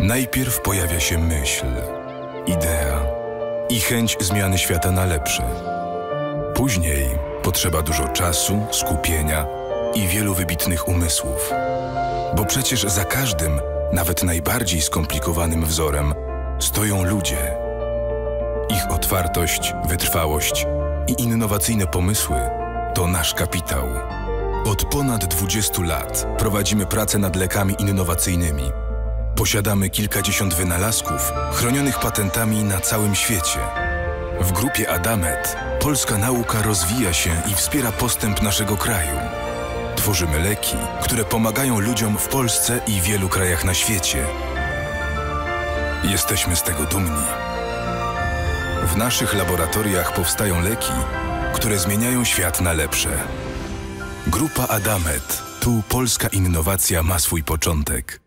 Najpierw pojawia się myśl, idea i chęć zmiany świata na lepsze. Później potrzeba dużo czasu, skupienia i wielu wybitnych umysłów. Bo przecież za każdym, nawet najbardziej skomplikowanym wzorem stoją ludzie. Ich otwartość, wytrwałość i innowacyjne pomysły to nasz kapitał. Od ponad 20 lat prowadzimy pracę nad lekami innowacyjnymi. Posiadamy kilkadziesiąt wynalazków chronionych patentami na całym świecie. W grupie Adamet polska nauka rozwija się i wspiera postęp naszego kraju. Tworzymy leki, które pomagają ludziom w Polsce i wielu krajach na świecie. Jesteśmy z tego dumni. W naszych laboratoriach powstają leki, które zmieniają świat na lepsze. Grupa Adamet. Tu polska innowacja ma swój początek.